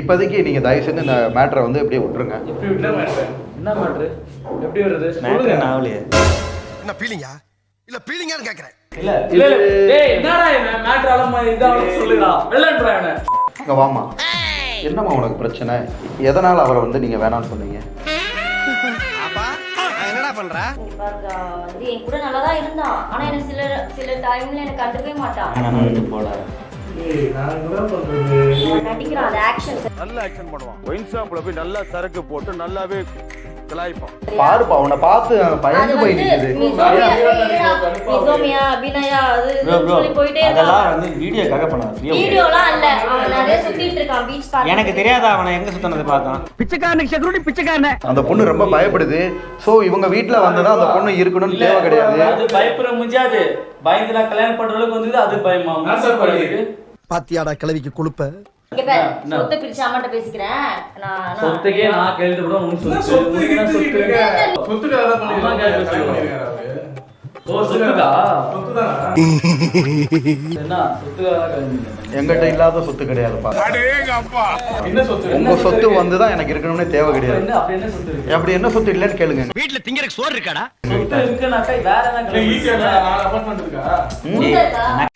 இப்போதைக்கு நீங்க தயவு செஞ்சு இந்த மேட்டரை வந்து இப்படியே விட்டுருங்க. எப்படி விட்டா மேட்ரு? என்ன மேட்ரு? எப்படி வருது? மேட்ரு சொல்லுங்க. ஆகலையே? என்ன பீலிங்கா? இல்ல பீலிங்கான்னு கேக்குறேன். இல்ல இல்ல இல்ல. டேய் என்னடா இவன்? மேட்ரு ஆலமா இதான் சொல்லுடா. வெள்ளன்றா இவனை. இங்க வாமா என்னம்மா உனக்கு பிரச்சனை? எதனால அவரை வந்து நீங்க வேணாம்னு சொன்னீங்க? அப்பா என்னடா பண்ற வந்து என் கூட நல்லா தான் இருந்தான். ஆனா எனக்கு சில சில டைம்ல எனக்கு கண்டுக்கவே மாட்டான். நான் வந்து போல. அவன் நடிக்கிறான் அது ஆக்ஷன் நல்ல ஆக்ஷன் பண்ணுவான். ஒயின் ஷாப்ல போய் நல்லா சரக்கு போட்டு நல்லாவே கலாய்ப்பான் பாருப்பா உன்னை பார்த்து பயந்து போய் நிக்குது மிசோமியா அபிநயா அது போயிட்டே அதெல்லாம் வந்து வீடியோக்காக பண்ணாது ஃப்ரீயா வீடியோலாம் இல்ல. அவன் நிறைய சுத்திட்டு இருக்கான் பீச் பார்க்க எனக்கு தெரியாதா அவனை எங்க சுத்தினது பார்த்தான்? அந்த பொண்ணு ரொம்ப பயப்படுது. சோ இவங்க வீட்ல வந்ததா அந்த பொண்ணு இருக்கணும்னு தேவை கிடையாது. அது பயப்படுற முடியாது பயந்து நான் கல்யாணம் பண்ற அளவுக்கு வந்து அது பயமா? பாத்தியாடா கிளவிக்கு கொழுப்ப? சொத்தை பிரிச்சு அம்மாட்ட பேசிக்கிறேன். சொத்துக்கே நான் சொத்து. எங்கிட்ட இல்லாத சொத்து கிடையாதுப்பா. உங்க சொத்து வந்து தான் எனக்கு இருக்கணும்னே தேவை கிடையாது. அப்படி என்ன சொத்து இருக்கு? அப்படி என்ன சொத்து இல்லைன்னு கேளுங்க. வீட்டுல திங்கறதுக்கு சோறு இருக்காடா சொத்து இருக்குனாக்கா வேற என்ன இல்ல, ஈஸியா கிளம்பி இருக்கா? நாலு apartment இருக்கா? உங்க இருக்கா நீயே ஒரு தெருப்பு இருக்கு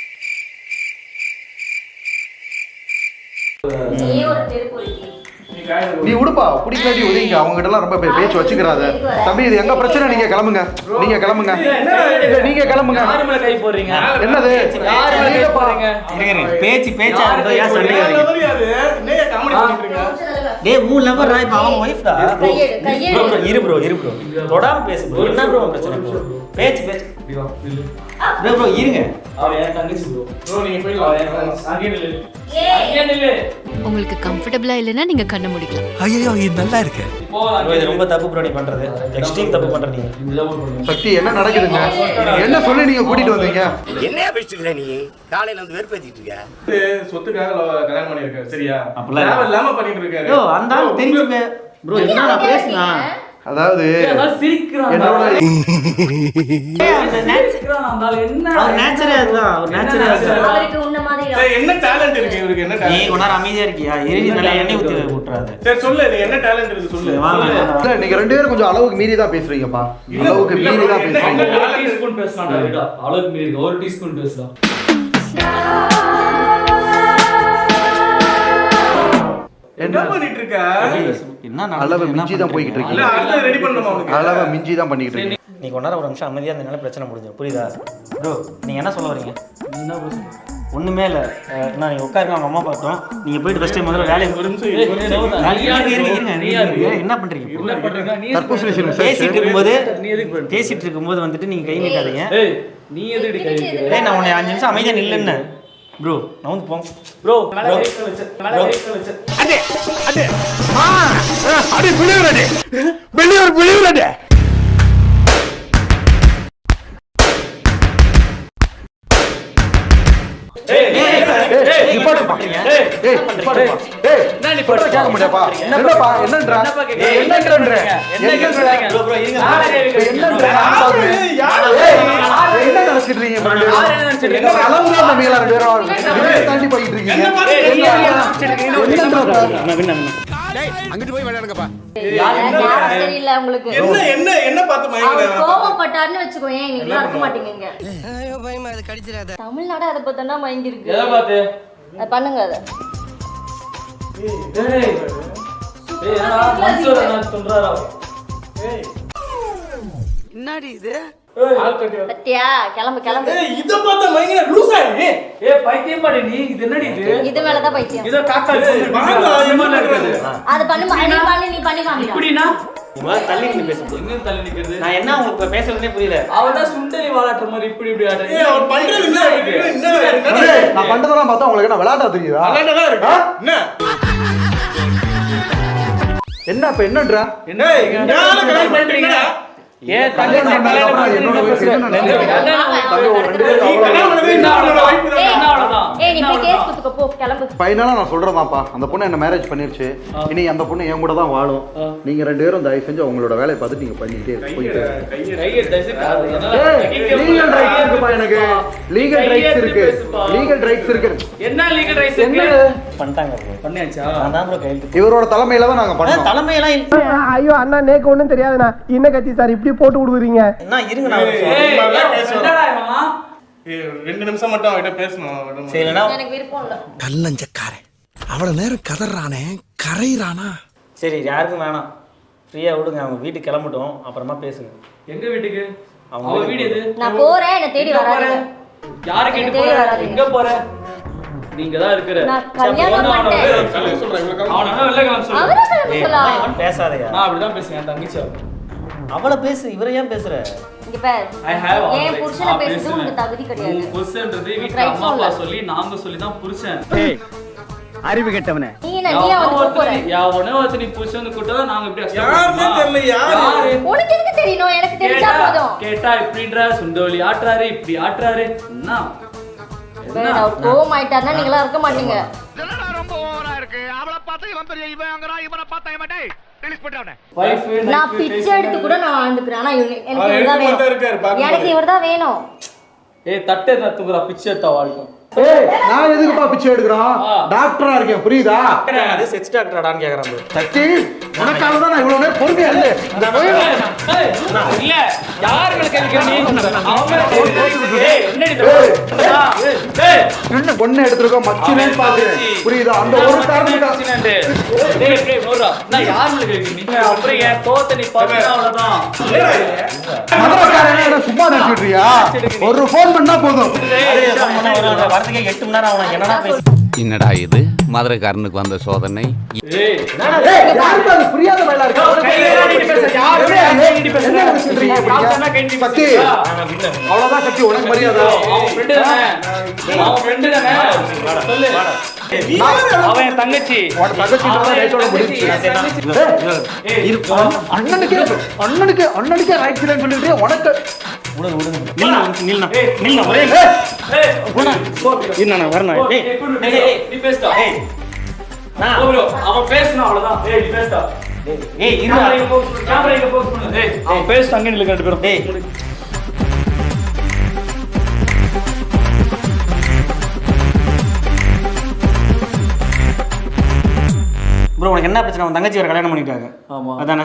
நீ விடுப்பா பிடிக்காட்டி ஒதுங்க அவங்க கிட்ட எல்லாம் ரொம்ப பேச்சு வச்சுக்கிறாத. தம்பி இது எங்க பிரச்சனை? நீங்க கிளம்புங்க. நீங்க கிளம்புங்க. நீங்க கிளம்புங்க. யாரு மேல கை போடுறீங்க? என்னது. பேச்சு பேச்சா? டேய் மூணு லவர் இப்ப அவன் ஒய்ஃப் தான் இரு ப்ரோ இரு ப்ரோ தொடாம பேசு ப்ரோ என்ன ப்ரோ பிரச்சனை ப்ரோ பேச்சு பேச்சு. ப்ரோ ப்ரோ இருங்க. அவ என் தங்கச்சி bro. bro, நீங்க போய் அவ என் தங்கச்சி. அங்கே நில்லு. ஏய். அங்கே நில்லு. உங்களுக்கு கம்ஃபர்டபுளா இல்லைன்னா நீங்க கண்ண முடிக்கலாம். ஐயோ இது நல்லா இருக்கு. இப்போ ப்ரோ இது ரொம்ப தப்பு ப்ரோ நீ பண்றது. எக்ஸ்ட்ரீம் தப்பு பண்ற போடுங்க. சக்தி என்ன நடக்குதுங்க? என்ன சொல்லி நீங்க கூட்டிட்டு வந்தீங்க? என்னையா பேசிட்டு நீ? காலையில வந்து வெறுப்பேத்திட்டு இருக்க. சொத்துக்காக கல்யாணம் பண்ணிருக்காரு சரியா. தேவை இல்லாம பண்ணிட்டு இருக்காரு. யோ அந்த ஆள் bro, தெரிஞ்சு ப்ரோ என்ன நான் பேசுனா? அதாவது என்னோட என்ன டேலண்ட் இருக்கு இவருக்கு? என்ன? கொஞ்ச நேரம் அமைதியா இருக்கியா? எரிஞ்சு நல்லா எண்ணெய் ஊத்தி விட்டுறாது சரி சொல்லு நீ என்ன டேலண்ட் இருக்கு சொல்லு? வாங்க. நீங்க ரெண்டு பேரும் கொஞ்சம் அளவுக்கு மீறி தான் பேசுறீங்க அளவுக்கு மீறி தான் பேசுறீங்க. என்ன- ஒரு டீஸ்பூன் பேசலாம் விடா. அளவுக்கு மீறி ஒரு டீஸ்பூன் பேசலாம். என்ன பண்ணிட்டு இருக்க? அளவு? மிஞ்சி தான் போய்கிட்டு இருக்கீங்க அளவை மிஞ்சி தான் பண்ணிக்கிட்டு இருக்கீங்க நீ நேரம் ஒரு நிமிஷம் அமைதியா இருந்தனால பிரச்சனை முடிஞ்சு புரியுதா? ப்ரோ நீங்க என்ன சொல்ல வரீங்க? என்ன ஒண்ணுமே இல்ல. நான் நீங்க உட்காருங்க அவங்க அம்மா பார்த்தோம் நீங்க போயிட்டு ஃபர்ஸ்ட் முதல்ல வேலையை? என்ன சிறுமி பேசிட்டு இருக்கும்போது? பேசிட்டு இருக்கும்போது வந்துட்டு நீங்க கை நீட்டாதீங்க. நீ எதுக்கு நான் உன்னை அஞ்சு நிமிஷம் அமைதியா நில்லுன்னு ப்ரோ நான் வந்து போங்க. ப்ரோ அடி நிப்பாட்டுப்பா. ஏய், என்ன நீ சொல்றத கேட்க முடியாப்பா? என்னப்பா, என்னன்றா? என்ன நினைச்சிட்டு இருக்கீங்க? அளவுதான் தம்பிகளா ரெண்டு பேரும்? தாண்டி போயிட்டு இருக்கீங்க. அங்கிட்டு போய் விளையாடுங்கப்பா. யாரும் தெரியல உங்களுக்கு. என்ன என்ன என்ன பார்த்து நீங்க இருக்க மாட்டீங்க ஐயோ பயமா அது கடிச்சிடாத. தமிழ்நாடு அதை பார்த்தா மயங்கி இருக்கு எதை பார்த்து? அது பண்ணுங்க அதை. ஏய் ஏய் என்னடா மன்சூர் வர- பத்தியா? கிளம்பு கிளம்பு. இத பார்த்தா லூசா நீ. பைத்தியம் பாடி நீ. இது என்னடி இது? இது மேலதான் பைத்தியம். இதோ காக்கா ஏய், வாங்க, என்ன பண்றது? அது பண்ணு நீ பண்ணு நீ பண்ணி காமிடா இப்படினா நீ முதல்ல தள்ளி நின்னு நிக்கிறது? நான் என்ன உங்களுக்கு இப்ப பேசுறதுனே புரியல. அவன் தான் சுண்டலி வாலாட்டுற மாதிரி இப்படி இப்படி ஆடுற. பண்றது என்ன? என்ன? நான் பண்றதெல்லாம் பார்த்தா உங்களுக்கு என்ன விளையாட்டா தெரியுதா? விளையாட்டா இருக்கு? என்ன? என்ன இப்ப என்னன்றா? என்ன கல்யாணம் ஏன் கல்யாணம் வயசு என்ன நினைக்கிறீங்க? தம்பி, ஒரு ரெண்டு பேரும் நீ கல்யாணம் அவ்வளவுதான். பண்ணது என்ன அவனோட wife தான். ஏய், என்ன அவ்வளவுதான்? ஏய் நீ போய் கேஸ் குத்துக்க போ கிளம்பு. ஃபைனலா நான் சொல்றதாப்பா அந்த பொண்ணு என்ன மேரேஜ் பண்ணிருச்சு. இனி அந்த பொண்ணு என் கூட தான் வாழும். நீங்க ரெண்டு பேரும் தயவு செஞ்சு உங்களோட வேலையை பார்த்துட்டு நீங்க legal முடியாது. rights இருக்குப்பா எனக்கு. லீகல் ரைட்ஸ் இருக்கு. லீகல் ரைட்ஸ் இருக்கு. என்ன லீகல் ரைட்ஸ் என்ன பண்ணிட்டாங்க ப்ரோ பண்ணியாச்சா? நான் தான் ப்ரோ கையெழுத்து இவரோட தலைமையில தான் நாங்க பண்ணோம். தலைமையெல்லாம் இல்ல. ஐயோ அண்ணா நேக்கு ஒண்ணும் தெரியாதுண்ணா. என்ன கட்சி சார்? இப்படி போட்டு விடுவீங்க. என்ன இருங்க நான்? ரெண்டு நிமிஷம் மட்டும் அவகிட்ட பேசணும் சரி இல்லைன்னா எனக்கு விருப்பம் இல்ல. கல்லஞ்சக்காரன் அவ்வளவு நேரம் கதறானே கரையிறானா? சரி யாருக்கும் வேணாம். ஃப்ரீயாக விடுங்க அவங்க வீட்டுக்கு கிளம்பட்டும். அப்புறமா பேசுங்க. எங்க வீட்டுக்கு? அவங்க வீடு நான் போறேன் என்ன தேடி? வராதீங்க. யாரு கேட்டு போற. எங்க போற நீங்க தான் இருக்கிற பேசாதயா. நான் அப்படிதான் பேசுறேன் என் தங்கச்சி அவ. அவளை பேசு இவரை ஏன் பேசுற. சொல்லி. நாங்க சொல்லி தான் புருஷன். அறிவு கெட்டவனே. எவனோ ஒருத்தன் நீ வந்து கூட்டா நாங்க இப்படி accept யாருன்னே பண்ணுமா? தெரியல, யாரு? யாரு? உனக்கு எதுக்கு தெரியணும் எனக்கு தெரிஞ்சா கேட்டா போதும். கேட்டா இப்படின்றா சுண்டோலி ஆட்டுறாரு இப்படி ஆட்டுறாரு. என்ன? வேணாம் கோவம் ஆயிட்டாருன்னா நீங்களாம் இருக்க மாட்டீங்க. ரொம்ப ஓவரா இருக்கு? அவளை பார்த்தா இவன் பெரிய இவன் அங்கறான் இவனை பார்த்தா இவன் டேய் நான் பிச்சை எடுத்து கூட நான் வாழ்ந்துக்கிறேன். ஆனா எனக்கு அவர் இவர்தான் வேணும். பார்க்கும்போது. எனக்கு இவர்தான் வேணும். ஏய் தட்டை தத்துக்குறா பிச்சை எடுத்தா வாழ்க்கும் ஏய் நான் எதுக்குப்பா பிச்சை எடுக்கிறோம். டாக்டரா இருக்கேன். புரியுதா? அது செக்ஸ் டாக்டராடான்னு bro. சக்தி உனக்காக தான் நான் இவ்வளவு நேரம் பொறுமையா இல்லை. இல்ல யார் மேல கேள்வி கேட்க நீ? அவங்க ஏய், என்னடி இது? ஏய், என்ன பொண்ணு எடுத்திருக்கோம்? மச்சினே பாக்குறேன் புரியுதா? அந்த ஒரு என்ன சும்மா ஒரு ஃபோன் பண்ணா போதும். வரதுக்கே எட்டு மணி நேரம் ஆகும். என்னடா பேசு என்னடா இது? மதுரைக்காரனுக்கு வந்த சோதனை? அவ்வளவுதான் சக்தி உனக்கு மரியாதை. அவன்? அவன். அவன் தங்கச்சி. அவன் அண்ணனுக்கே அண்ணனுக்கு அண்ணனுக்கே ரைட் சொல்லிட்டு உனக்கு. நில்லுண்ணா. ஏய். நில்லுண்ணா, ஒரே ஏய், உனக்கு என்ன பிரச்சனை? உன் தங்கச்சி வேற கல்யாணம் பண்ணிட்டாங்க. ஆமா. அதானே.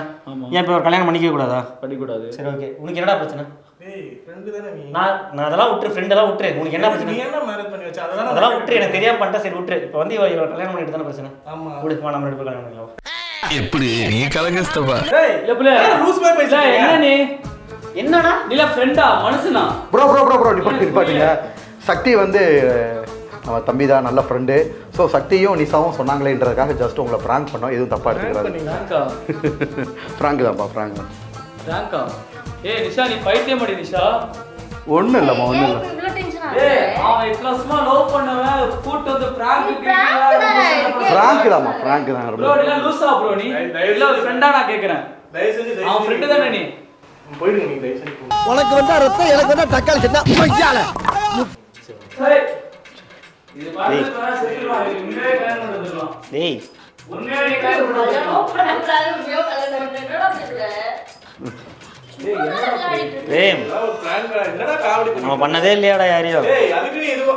ஏன் இப்போ ஒரு கல்யாணம் பண்ணிக்க கூடாதா? படிக்கூடாது. சரி ஓகே உனக்கு என்னடா பிரச்சனை? நான் நான் அதெல்லாம் விட்டுரு ஃப்ரெண்ட் எல்லாம் விட்டுரு. உனக்கு என்ன நீ பிரச்சனை? என்ன மேரேஜ் பண்ணி வச்ச? அதெல்லாம் விட்டுரு எனக்கு தெரியாம பண்ணிட்டா சரி விட்டுரு. இப்போ வந்து இவ இவ கல்யாணம் பண்ணிட்டு தானே பிரச்சனை? ஆமா. விடு வா நம்ம ரெண்டு பேரும் கல்யாணம் பண்ணிக்கலாம். எப்படி? நீ கலங்கஸ்தப்பா. ஏய் இல்ல புள்ள, லூஸ் மாதிரி இல்ல, பேசுறீங்க. என்ன நீ? என்னடா இல்ல ஃப்ரெண்டா மனுஷனா? ப்ரோ ப்ரோ ப்ரோ ப்ரோ நிப்பாட்டு நிப்பாட்டுங்க. சக்தி வந்து நம்ம தம்பி தான் நல்ல ஃப்ரெண்டு ஸோ சக்தியும் நிசாவும் சொன்னாங்களேன்றதுக்காக ஜஸ்ட் உங்களை ப்ராங்க் பண்ணோம். எதுவும் தப்பா எடுத்துக்கிறாரு ரேங்கா ப்ராங்க் தான்ப்பா ப்ராங்க் தான். ஏய் நிஷா நீ பைத்தியம் அடி நிஷா. ஒன்றும் இல்லைம்மா ஒன்றும் இல்லை. ஏன் இவ்வளவு டென்ஷன் ஏய் ஆகுது அவன் இட்லஸ்மா லவ் பண்ணவன் கூட்டு வந்து பிராங்க் தானே, இருக்கே. ப்ராங்க் தான்மா ப்ராங்க் தான் ப்ரோ ரொம்ப இல்ல லூசா ப்ரோ நீ? இல்ல ஒரு ஃப்ரெண்டா நான் கேக்குறேன். தயவு செஞ்சு தயவு அவன் ஃப்ரெண்ட் தானே நீ? போயிடுங்க நீங்க தயவு செஞ்சு. போங்க. உனக்கு வந்தா ரத்தம் எனக்கு வந்தா தக்காளி சட்னா சரி. டேய். நீ காமெடி நம்ம பண்ணி பண்ணதே இல்லையாடா நீ எதுவோ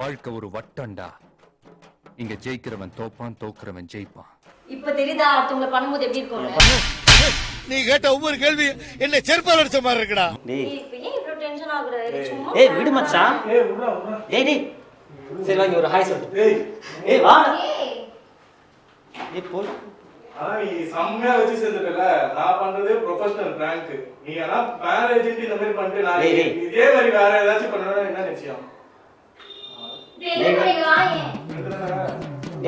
வாழ்க்கை ஒரு வட்டம்டா. இங்க ஜெயிக்கிறவன் தோப்பான் தோக்குறவன் ஜெயிப்பான். இப்ப தெரியுதா அடுத்தவங்களை பண்ணும்போது எப்படி இருக்கும்னு? நீ கேட்ட ஒவ்வொரு கேள்வி என்ன செருப்பால் அடிச்ச மாதிரி இருக்குடா. டேய். ஏய், இப்ப ஏன் இவ்வளவு டென்ஷன் ஆகுற? சும்மா ஏய் விடு மச்சான். ஏய் டேய். சரி வாங்க ஒரு ஹாய் சொல்லு. ஏய் வா. ஏய், போ நீ செம்மையா வச்சு சேர்ந்துட்டல நான் பண்றது ப்ரொஃபஷனல் பிராங்க் நீ ஆனா மேரேஜ் இந்த மாதிரி பண்ணிட்டு நான். இதே மாதிரி வேற ஏதாச்சும் பண்ணணும் என்ன நிச்சயம்.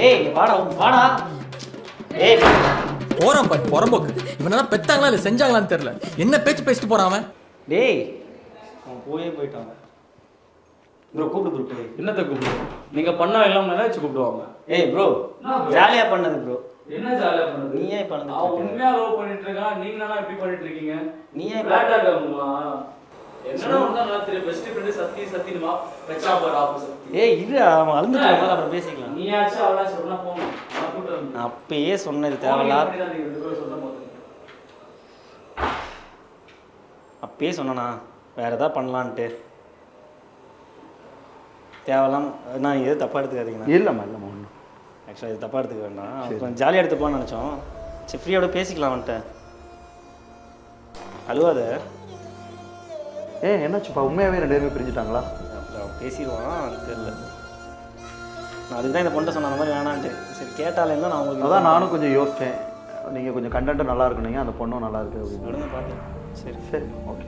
ஏய் வாடா வாடா. ஏய் போறான் பாரு புறம்போக்கு. இவனெல்லாம் பெத்தாங்களா இல்ல செஞ்சாங்களான்னு தெரியல. என்ன பேச்சு பேசிட்டு போறான் அவன்? டேய். அவன் போயே போயிட்டான். ப்ரோ கூப்பிடு ப்ரோ என்னத்த கூப்பிடுவோம் நீங்க பண்ணா எல்லாம் நினைச்சு கூப்பிடுவாங்க. ஏய் ப்ரோ ஜாலியா பண்ணது ப்ரோ. என்ன ஜாலியா பண்ணுது நீ ஏன் பண்ணது அவன் உண்மையா லவ் பண்ணிட்டு இருக்கான். நீங்க என்ன இப்படி பண்ணிட்டு இருக்கீங்க? நீ ஏன் பிளாட்டா இருக்காங்களா என்னடா ஒண்ணா நல்லா தெரியும் பெஸ்ட் ஃப்ரெண்ட் சத்தி சத்தினுமா வச்சா ஆப்போசிட் ஏய் இரு அவன் அழுந்துட்டு போது அப்புறம் பேசிக்கலாம். சொன்னா அப்பயே சொன்னது தேவையில்லா. அப்பயே சொன்னனா? வேற ஏதாவது பண்ணலான்ட்டு. தேவையில்லாம நான் எது தப்பாக எடுத்துக்காதீங்கண்ணா. இல்லைம்மா இல்லைம்மா ஒன்றும் ஆக்சுவலாக இது தப்பாக எடுத்துக்க வேண்டாம். கொஞ்சம் ஜாலியாக எடுத்துப்போம்னு நினச்சோம். சரி ஃப்ரீயோட பேசிக்கலாம் வந்துட்டு அழுவாத ஏன் என்னாச்சுப்பா? உண்மையாகவே ரெண்டு பேருமே பிரிஞ்சுட்டாங்களா? அப்புறம் பேசிடுவான் தெரியல. நான் அதுக்கு தான் இந்த பொண்ணை சொன்ன மாதிரி வேணான்ட்டு. சரி கேட்டாலே தான் நான் உங்களுக்கு அதான் நானும் கொஞ்சம் யோசித்தேன் நீங்கள் கொஞ்சம் கண்டென்ட் நல்லா இருக்குனீங்க அந்த பொண்ணும் நல்லா இருக்கு அப்படின்னு. பார்த்து சரி. சரி ஓகே.